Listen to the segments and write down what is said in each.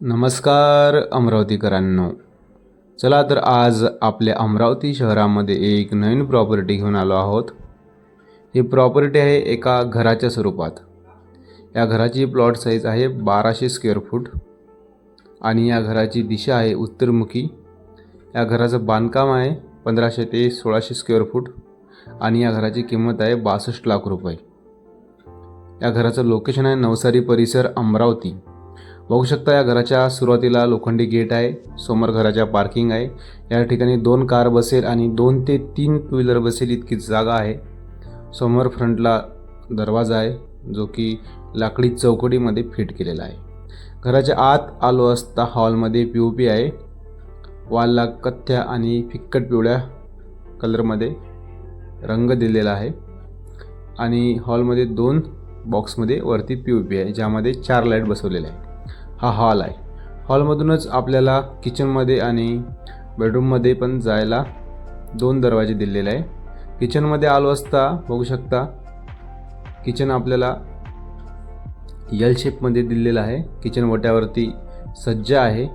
नमस्कार अमरावतीकरांनो. चला तर आज आपल्या अमरावती शहरामध्ये एक नवीन प्रॉपर्टी घेऊन आलो आहोत. ही प्रॉपर्टी आहे एका घराच्या स्वरूपात. या घराची प्लॉट साईज आहे बाराशे स्क्वेअर फूट आणि या घराची दिशा आहे उत्तरमुखी. या घराचं बांधकाम आहे पंधराशे ते सोळाशे स्क्वेअर फूट आणि या घराची किंमत आहे बासष्ट लाख रुपये. या घराचं लोकेशन आहे नवसारी परिसर अमरावती. बघू शकता या घराच्या सुरुवातीला लोखंडी गेट आहे समोर घराच्या पार्किंग आहे. या ठिकाणी दोन कार बसेल आणि दोन ते तीन टू व्हीलर बसेल इतकी जागा आहे. समोर फ्रंटला दरवाजा आहे जो की लाकडी चौकटीमध्ये फिट केलेला आहे. घराच्या आत आलो असता हॉलमध्ये पी ओ पी आहे. वालला कथ्या आणि फिक्कट पिवळ्या कलरमध्ये रंग दिलेला आहे. आणि हॉलमध्ये दोन बॉक्समध्ये वरती पी ओ पी आहे ज्यामध्ये चार लाइट बसवलेले आहे हा हॉल आहे. हॉलमधूनच आपल्याला किचनमध्ये आणि बेडरूममध्ये पण जायला दोन दरवाजे दिलेले आहे. किचनमध्ये आलो असता बघू शकता. किचन आपल्याला यल शेपमध्ये दिलेलं आहे. किचन वट्यावरती सज्ज आहे.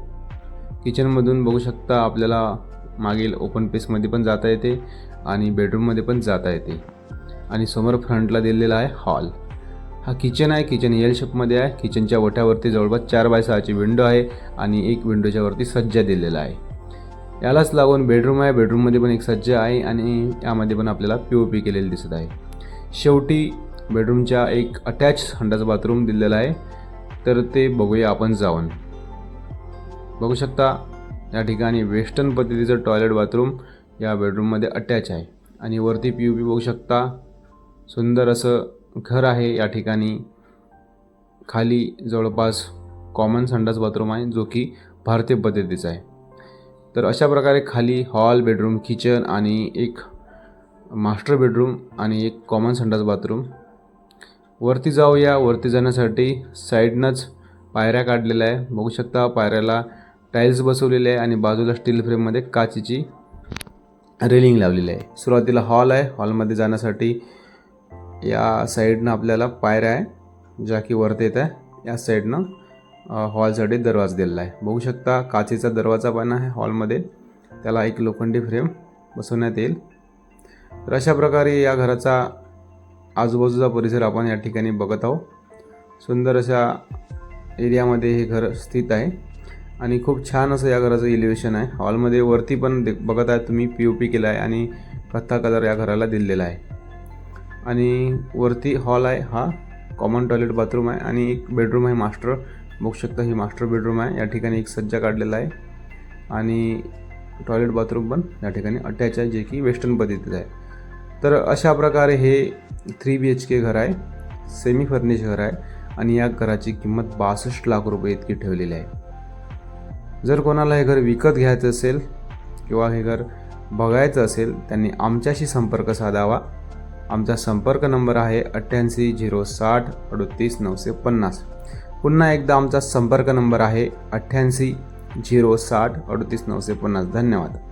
किचनमधून बघू शकता आपल्याला मागील ओपन पेसमध्ये पण जाता येते आणि बेडरूममध्ये पण जाता येते. आणि समोर फ्रंटला दिलेला आहे हॉल. हा किचन आहे. किचन एल शेपमध्ये आहे. किचनच्या ओठ्यावरती जवळपास चार बाय सहाची विंडो आहे आणि एक विंडोच्या वरती सज्जा दिलेला आहे. यालाच लागून बेडरूम आहे. बेडरूममध्ये पण एक सज्जा आहे आणि यामध्ये पण आपल्याला पी ओ पी केलेली दिसत आहे. शेवटी बेडरूमच्या एक अटॅच हंडाचं बाथरूम दिलेला आहे. तर ते बघूया आपण जाऊन. बघू शकता या ठिकाणी वेस्टर्न पद्धतीचं टॉयलेट बाथरूम या बेडरूममध्ये अटॅच आहे. आणि वरती पी यू पी बघू शकता. सुंदर असं घर आहे या ठिकाणी. खाली जवळपास कॉमन संडास बाथरूम आहे जो की भारतीय पद्धतीचा आहे. तर अशा प्रकारे खाली हॉल बेडरूम किचन आणि एक मास्टर बेडरूम आणि एक कॉमन संडास बाथरूम वरती जाऊया वरती जाण्यासाठी साईडनंच पायऱ्या काढलेल्या आहे. बघू शकता पायऱ्याला टाईल्स बसवलेले आहे आणि बाजूला स्टील फ्रेममध्ये काचेची रेलिंग लावलेली आहे. सुरुवातीला हॉल आहे हॉलमध्ये जाण्यासाठी या साईडनं आपल्याला पायऱ्या आहे ज्या की वरती येत आहे. या साईडनं हॉलसाठी दरवाजा दिलेला आहे. बघू शकता काचेचा दरवाजा पण आहे हॉलमध्ये. त्याला एक लोखंडी फ्रेम बसवण्यात येईल. तर अशा प्रकारे या घराचा आजूबाजूचा परिसर आपण या ठिकाणी बघत आहोत. सुंदर अशा एरियामध्ये हे घर स्थित आहे. आणि खूप छान असं या घराचं इलिव्हेशन आहे. हॉलमध्ये वरती पण दे बघत आहे तुम्ही पी ओ पी केला आहे आणि कथ्था कलर या घराला दिलेला आहे. आणि वरती हॉल आहे हा कॉमन टॉयलेट बाथरूम आहे आणि एक बेडरूम आहे मास्टर बघू शकता ही मास्टर बेडरूम आहे. या ठिकाणी एक सज्जा काढलेला आहे आणि टॉयलेट बाथरूम पण या ठिकाणी अटॅच आहे जे की वेस्टर्न पद्धतीचं आहे. तर अशा प्रकारे हे थ्री बी एच के घर आहे. सेमी फर्निश घर आहे आणि या घराची किंमत बासष्ट लाख रुपये इतकी ठेवलेली आहे. जर कोणाला हे घर विकत घ्यायचं असेल किंवा हे घर बघायचं असेल त्यांनी आमच्याशी संपर्क साधावा. आमचा संपर्क नंबर आहे अठ्ठ्याऐंशी झिरो साठ अडतीस नऊशे पन्नास. पुन्हा एकदा आमचा संपर्क नंबर आहे अठ्ठ्याऐंशी झिरो साठ अडतीस नऊशे पन्नास. धन्यवाद.